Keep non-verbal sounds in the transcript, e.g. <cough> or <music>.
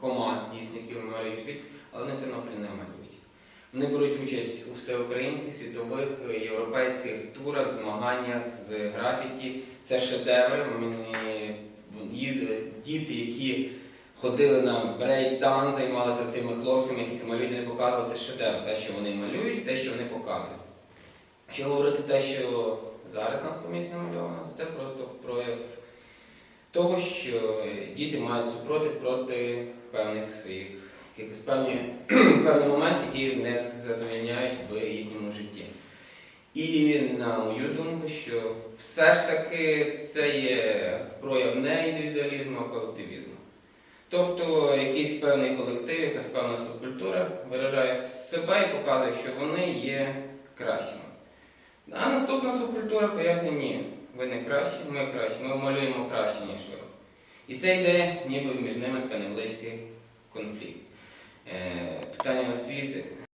команд, дійсно, які малюють, але вони в Тернополі не малюють. Вони беруть участь у всеукраїнських, світових, європейських турах, змаганнях з графіті. Це шедеври. Діти, які ходили на брейк-дан, займалися з тими хлопцями, які це малюють, вони показували це шедевр. Те, що вони малюють, те, що вони показують. Якщо говорити те, що зараз на комісії намальовано, то це просто прояв того, що діти мають супротив проти певних своїх якихось певні, <clears throat> певні моменти, які не задовольняють в їхньому житті. І на мою думку, що все ж таки це є прояв не індивідуалізму, а колективізму. Тобто якийсь певний колектив, якась певна субкультура виражає себе і показує, що вони є кращими. А наступна субкультура пояснює, ні, ви не кращі, ми кращі, ми малюємо краще, ніж ви. І це йде ніби між ними така невеличкий конфлікт. Е, питання освіти